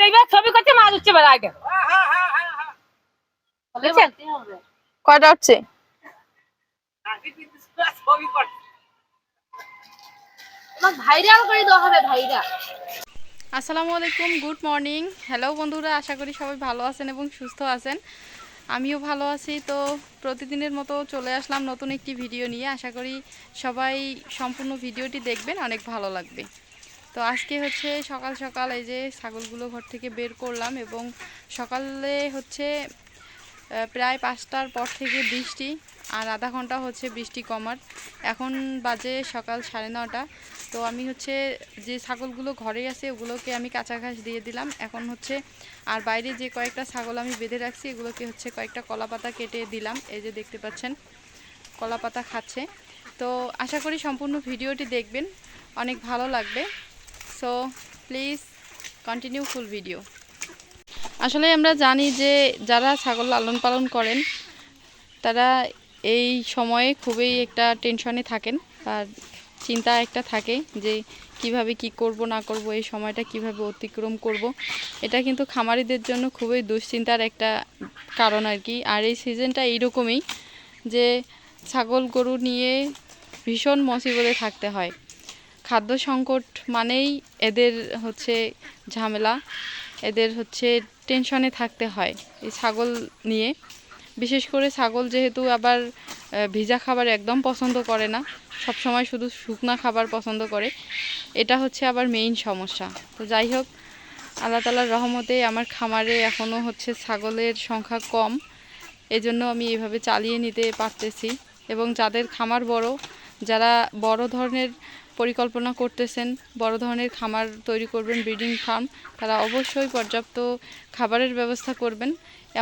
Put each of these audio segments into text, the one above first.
দেখবে ছবি করছে মাছ উঠছে বেলা আগে। কয়টা উঠছে? ভাইরাল করে দেওয়া হবে ভাইরাল। আসসালামু আলাইকুম গুড মর্নিং। হ্যালো বন্ধুরা আশা করি সবাই ভালো আছেন এবং সুস্থ আছেন। আমিও ভালো আছি তো প্রতিদিনের মতো চলে আসলাম নতুন একটি ভিডিও নিয়ে। আশা করি সবাই সম্পূর্ণ ভিডিওটি দেখবেন অনেক ভালো লাগবে। তো আজকে হচ্ছে সকাল সকাল এই যে ছাগলগুলো ঘর থেকে বের করলাম এবং সকালে হচ্ছে প্রায় পাঁচটার পর থেকে বৃষ্টি আর আধা ঘণ্টা হচ্ছে বৃষ্টি কমার। এখন বাজে সকাল সাড়ে নটা। তো আমি হচ্ছে যে ছাগলগুলো ঘরে আছে ওগুলোকে আমি কাঁচা ঘাস দিয়ে দিলাম। এখন হচ্ছে আর বাইরে যে কয়েকটা ছাগল আমি বেঁধে রাখছি এগুলোকে হচ্ছে কয়েকটা কলা পাতা কেটে দিলাম। এই যে দেখতে পাচ্ছেন, কলা পাতা খাচ্ছে। তো আশা করি সম্পূর্ণ ভিডিওটি দেখবেন। অনেক ভালো লাগবে। So please continue full video আসলে আমরা জানি যে যারা ছাগল লালন পালন করেন, তারা এই সময়ে খুবই একটা টেনশনে থাকেন আর চিন্তা একটা থাকে যে কীভাবে কি করব, না করব, এই সময়টা কীভাবে অতিক্রম করব। এটা কিন্তু খামারিদের জন্য খুবই দুশ্চিন্তার একটা কারণ আর কি। আর এই সিজনটা এইরকমই যে ছাগল গরু নিয়ে ভীষণ মুসিবতে থাকতে হয়। খাদ্য সংকট মানেই এদের হচ্ছে ঝামেলা। এদের হচ্ছে টেনশনে থাকতে হয় এই ছাগল নিয়ে। বিশেষ করে ছাগল যেহেতু আবার ভিজা খাবার একদম পছন্দ করে না সব সময় শুধু শুকনা খাবার পছন্দ করে। এটা হচ্ছে আবার মেইন সমস্যা। তো যাই হোক, আল্লাহ তালার রহমতে আমার খামারে এখনও হচ্ছে ছাগলের সংখ্যা কম। এজন্য আমি এভাবে চালিয়ে নিতে পারতেছি। এবং যাদের খামার বড়, যারা বড় ধরনের পরিকল্পনা করতেছেন। বড় ধরনের খামার তৈরি করবেন, ব্রিডিং ফার্ম। তারা অবশ্যই পর্যাপ্ত খাবারের ব্যবস্থা করবেন।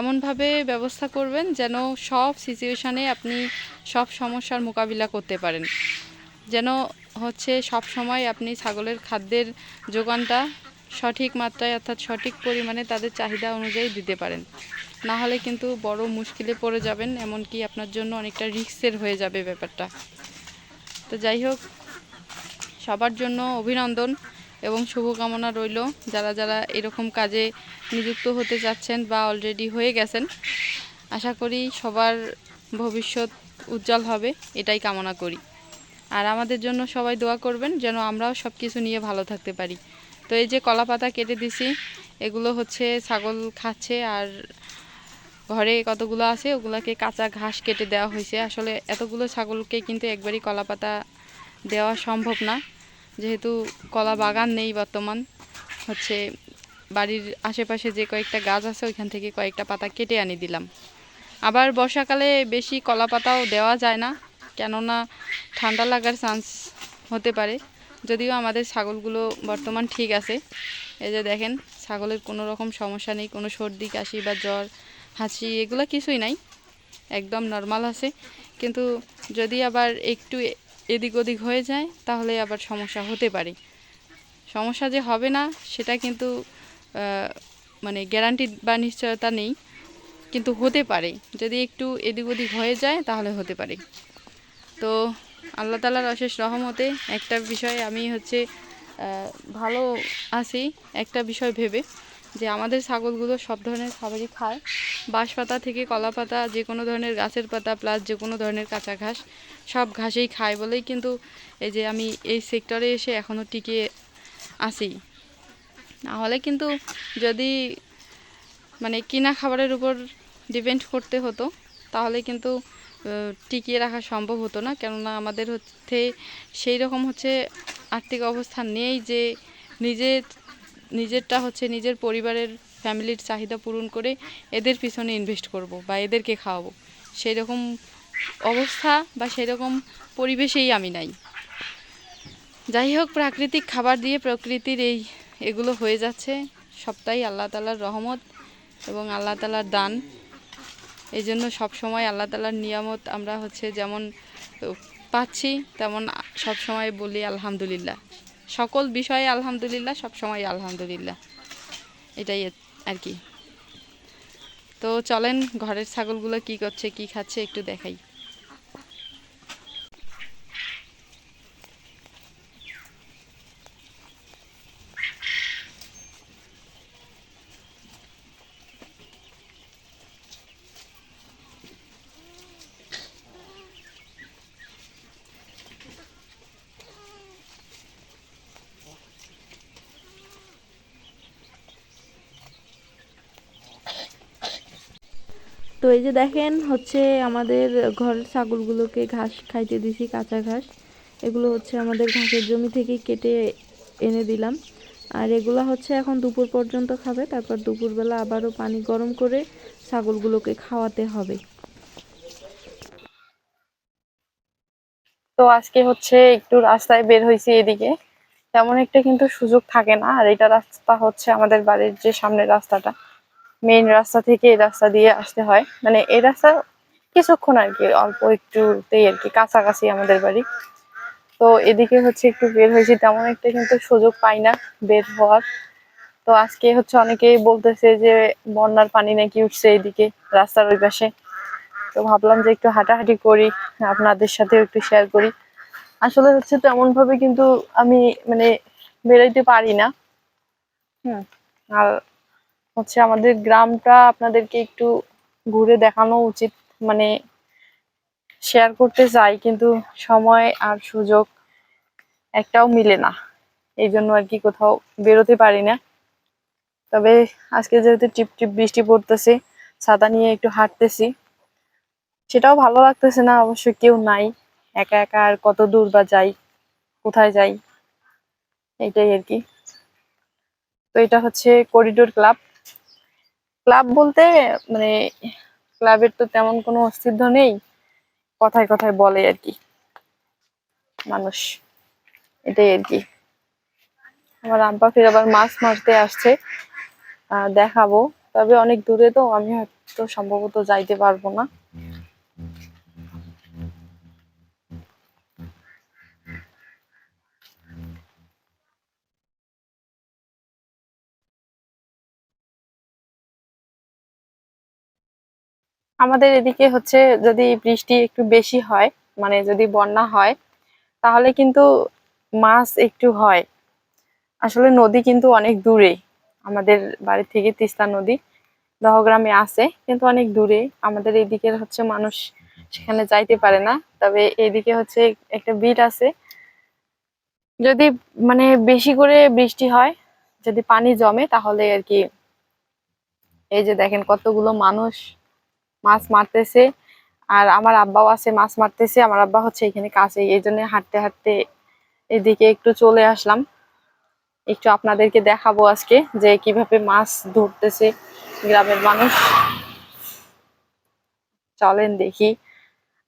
এমনভাবে ব্যবস্থা করবেন যেন সব সিচুয়েশানে আপনি সব সমস্যার মোকাবিলা করতে পারেন। যেন হচ্ছে সব সময় আপনি ছাগলের খাদ্যের যোগানটা সঠিক মাত্রায় অর্থাৎ সঠিক পরিমাণে তাদের চাহিদা অনুযায়ী দিতে পারেন। না হলে কিন্তু বড় মুশকিলে পড়ে যাবেন, এমনকি আপনার জন্য অনেকটা রিস্কের হয়ে যাবে ব্যাপারটা। তো যাই হোক সবার জন্য অভিনন্দন এবং শুভকামনা রইল যারা যারা এরকম কাজে নিযুক্ত হতে যাচ্ছেন বা অলরেডি হয়ে গেছেন। আশা করি সবার ভবিষ্যৎ উজ্জ্বল হবে, এটাই কামনা করি। আর আমাদের জন্য সবাই দোয়া করবেন যেন আমরাও সব কিছু নিয়ে ভালো থাকতে পারি। তো এই যে কলা পাতা কেটে দিছি, এগুলো হচ্ছে ছাগল খাচ্ছে আর ঘরে কতগুলো আছে ওগুলোকে কাঁচা ঘাস কেটে দেওয়া হয়েছে। আসলে এতগুলো ছাগলকে কিন্তু একবারই কলা পাতা দেওয়া সম্ভব না। যেহেতু কলা বাগান নেই বর্তমান, হচ্ছে বাড়ির আশেপাশে যে কয়েকটা গাছ আছে, ওইখান থেকে কয়েকটা পাতা কেটে আনি দিলাম। আবার বর্ষাকালে বেশি কলা পাতাও দেওয়া যায় না, কেননা ঠান্ডা লাগার চান্স হতে পারে। যদিও আমাদের ছাগলগুলো বর্তমান ঠিক আছে। এই যে দেখেন, ছাগলের কোনো রকম সমস্যা নেই, কোনো সর্দি, কাশি বা জ্বর হাসি এগুলো কিছুই নাই। একদম নর্মাল আছে। কিন্তু যদি আবার একটু এদিক ওদিক হয়ে যায় তাহলে আবার সমস্যা হতে পারে। সমস্যা যে হবে না, সেটা কিন্তু মানে গ্যারান্টি বা নিশ্চয়তা নেই, কিন্তু হতে পারে। যদি একটু এদিক ওদিক হয়ে যায়, তাহলে হতে পারে। তো আল্লাহ তালার অশেষ রহমতে একটা বিষয় আমি হচ্ছে ভালো আছি, একটা বিষয় ভেবে। যে আমাদের ছাগলগুলো সব ধরনের খাবারই খায়। বাঁশ পাতা থেকে কলা পাতা যে কোনো ধরনের গাছের পাতা প্লাস যে কোনো ধরনের কাঁচা ঘাস, সব ঘাসেই খায় বলেই কিন্তু এই যে আমি এই সেক্টরে এসে এখনও টিকে আছি। নাহলে কিন্তু যদি মানে কিনা খাবারের উপর ডিপেন্ড করতে হতো, তাহলে কিন্তু টিকিয়ে রাখা সম্ভব হতো না। কেননা আমাদের হচ্ছে, সেই রকম হচ্ছে আর্থিক অবস্থা নেই যে নিজের নিজেরটা হচ্ছে নিজের পরিবারের ফ্যামিলির চাহিদা পূরণ করে এদের পিছনে ইনভেস্ট করব বা এদেরকে খাওয়াবো। সেই রকম অবস্থা বা সেই রকম পরিবেশেই আমি নাই। যাই হোক, প্রাকৃতিক খাবার দিয়ে প্রকৃতির এই এগুলো হয়ে যাচ্ছে। সবটাই আল্লাহ তালার রহমত এবং আল্লাহ তালার দান। এই জন্য সবসময় আল্লাহ তালার নিয়ামত আমরা হচ্ছে যেমন পাচ্ছি, তেমন সব সময় বলি আলহামদুলিল্লাহ। সকল বিষয়ে আলহামদুলিল্লাহ, সব সময় আলহামদুলিল্লাহ। এটাই আর কি। তো চলেন, ঘরের ছাগলগুলো কি করছে, কি খাচ্ছে একটু দেখাই। তো এই যে দেখেন হচ্ছে আমাদের ঘরের ছাগলগুলোকে ঘাস খাইতে দিছি, কাঁচা ঘাস। এগুলো হচ্ছে আমাদের ঘাসের জমি থেকে কেটে এনে দিলাম। আর এগুলো হচ্ছে এখন দুপুর পর্যন্ত খাবে, তারপর দুপুরবেলা আবারও পানি গরম করে ছাগলগুলোকে খাওয়াতে হবে। তো আজকে হচ্ছে একটু রাস্তায় বের হয়েছি এদিকে। তেমন একটা কিন্তু সুযোগ থাকে না, আর এটা রাস্তা হচ্ছে আমাদের বাড়ির যে সামনের রাস্তাটা। মেইন রাস্তা থেকে এই রাস্তা দিয়ে আসতে হয়। মানে এই রাস্তা কিছুক্ষণ আর কি, অল্প একটুতেই আর কি, কাছাকাছি আমাদের বাড়ি। তো এদিকে হচ্ছে একটু বের হয়েছি, তেমন একটা কিন্তু সুযোগ পাই না বের হওয়ার। তো আজকে হচ্ছে অনেকেই বলতেছে যে, বন্যার পানি নাকি উঠছে এদিকে রাস্তার ওই পাশে। তো ভাবলাম যে একটু হাঁটাহাঁটি করি, আপনাদের সাথেও একটু শেয়ার করি। আসলে হচ্ছে তেমন ভাবে কিন্তু আমি মানে বেরোইতে পারি না। হুম, আর হচ্ছে আমাদের গ্রামটা আপনাদেরকে একটু ঘুরে দেখানো উচিত মানে শেয়ার করতে চাই, কিন্তু সময় আর সুযোগ একটাও মিলে না। এই জন্য আর কি কোথাও বেরোতে পারি না। তবে আজকে যেহেতু টিপ টিপ বৃষ্টি পড়তেছে, ছাতা নিয়ে একটু হাঁটতেছি, সেটাও ভালো লাগতেছে না, অবশ্য কেউ নাই, একা একা আর কত দূর বা যাই, কোথায় যাই এইটাই আর কি। তো এটা হচ্ছে করিডোর ক্লাব ক্লাব বলতে মানে ক্লাবের তো তেমন কোনো অস্তিত্ব নেই। কথায় কথায় বলে আর কি। মানুষ। এটাই আর কি। আমার আব্বা আবার মাছ মারতে আসছে। দেখাবো। তবে অনেক দূরে তো, আমি হয়তো সম্ভবত যাইতে পারব না। আমাদের এদিকে হচ্ছে যদি বৃষ্টি একটু বেশি হয় মানে যদি বন্যা হয়, তাহলে কিন্তু মাছ একটু হয়। আসলে নদী কিন্তু অনেক দূরে, আমাদের বাড়ি থেকে তিস্তা নদী দহগ্রামে আছে, কিন্তু অনেক দূরে। আমাদের এদিকের হচ্ছে মানুষ সেখানে যাইতে পারে না, তবে এদিকে হচ্ছে একটা বিট আছে। যদি মানে বেশি করে বৃষ্টি হয়, যদি পানি জমে তাহলে আর কি, এই যে দেখেন কতগুলো মানুষ। মাছ মারতেছে। আর আমার আব্বাও আছে, মাছ মারতেছে। আমার আব্বা হচ্ছে এখানে কাছে, এই জন্য হাঁটতে হাঁটতে এদিকে একটু চলে আসলাম। একটু আপনাদেরকে দেখাবো আজকে যে কীভাবে মাছ ধরতেছে গ্রামের মানুষ। চলেন দেখি।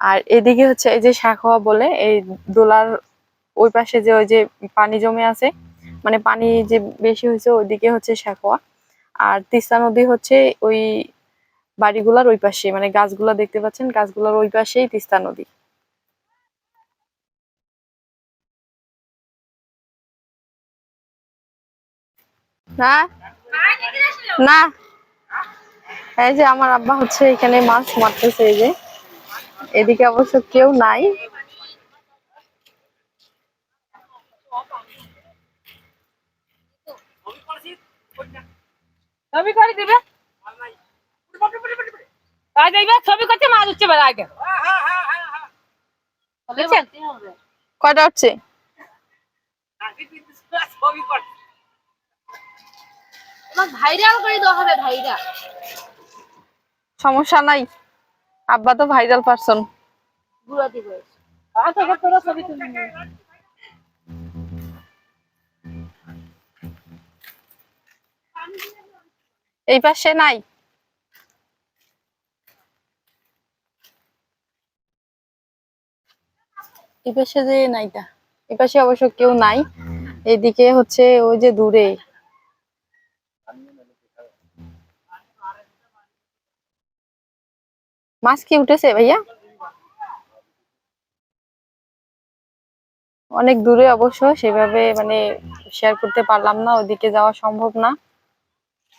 আর এদিকে হচ্ছে এই যে শাখোয়া বলে, এই দোলার ওই পাশে যে ওই যে পানি জমে আছে মানে পানি যে বেশি হয়েছে ওইদিকে হচ্ছে শাখোয়া আর তিস্তা নদী হচ্ছে ওই বাড়িগুলার ওই পাশে মানে গাছগুলা দেখতে পাচ্ছেন, গাছগুলার ওই পাশেই তিস্তা নদী। না? এই যে আমার আব্বা হচ্ছে এখানে মাছ মারতেছে, এই যে। এদিকে অবশ্য কেউ নাই। দিবে। ছবি করছে মাছ উঠছে বেলা আগে। বুঝছেন? কয়টা উঠছে? ভাইরাল করে দেওয়া হবে ভাইরাল সমস্যা নাই। আব্বা তো ভাইরাল পারসন তোরা ছবি তুলে। এই পাশে নাই। এই পাশে যে নাইটা এই পাশে অবশ্য কেউ নাই এইদিকে হচ্ছে ওই যে দূরে। মাছ কি উঠেছে ভাইয়া? অনেক দূরে অবশ্য, সেভাবে মানে শেয়ার করতে পারলাম না ওইদিকে যাওয়া সম্ভব না।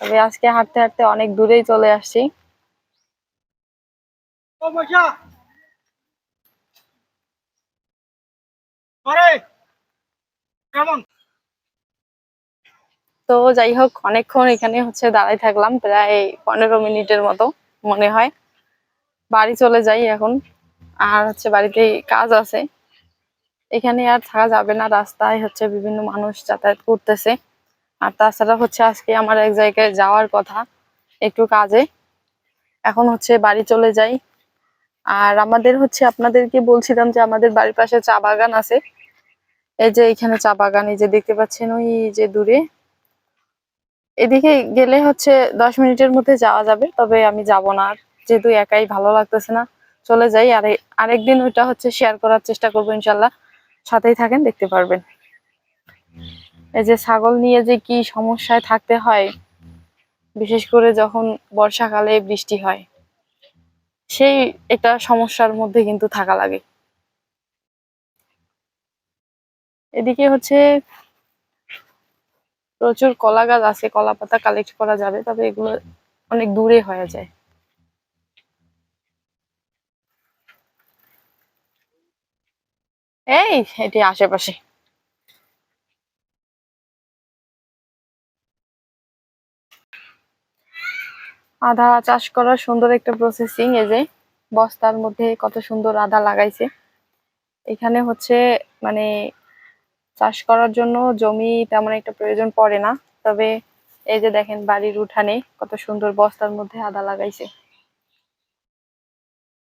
তবে আজকে হাঁটতে হাঁটতে অনেক দূরেই চলে আসছি। তো যাই হোক, অনেকক্ষণ এখানে হচ্ছে দাঁড়াই থাকলাম, প্রায় পনেরো মিনিটের মতো মনে হয়। বাড়ি চলে যাই এখন, আর হচ্ছে বাড়িতে কাজ আছে। এখানে আর থাকা যাবে না, রাস্তায় হচ্ছে বিভিন্ন মানুষ যাতায়াত করতেছে। আর তাছাড়া হচ্ছে আজকে আমার এক জায়গায় যাওয়ার কথা, একটু কাজে। এখন হচ্ছে বাড়ি চলে যাই। আর আমাদের হচ্ছে, আপনাদেরকে বলছিলাম যে আমাদের বাড়ির পাশে চা বাগান আছে। এই যে এখানে চা বাগান, এই যে দেখতে পাচ্ছেন ওই যে দূরে। এদিকে গেলে হচ্ছে দশ মিনিটের মধ্যে যাওয়া যাবে, তবে আমি যাব না আর। যেহেতু একাই ভালো লাগতেছে না, চলে যাই। আর আরেকদিন ওইটা হচ্ছে শেয়ার করার চেষ্টা করব ইনশাল্লাহ সাথেই থাকেন, দেখতে পারবেন। এই যে ছাগল নিয়ে যে কি সমস্যায় থাকতে হয়, বিশেষ করে যখন বর্ষাকালে বৃষ্টি হয়, সেই একটা সমস্যার মধ্যে কিন্তু থাকা লাগে। এদিকে হচ্ছে প্রচুর কলা গাছ আছে, কলা পাতা কালেক্ট করা যাবে, তবে এগুলো অনেক দূরে হয়ে যায়। এই, এটি আশেপাশে। আধা চাষ করার সুন্দর একটা প্রসেসিং এই যে বস্তার মধ্যে কত সুন্দর আধা লাগাইছে। এখানে হচ্ছে মানে চাষ করার জন্য জমি তেমন একটা প্রয়োজন পড়ে না। তবে এই যে দেখেন বাড়ির উঠানে কত সুন্দর বস্তার মধ্যে আদা লাগাইছে।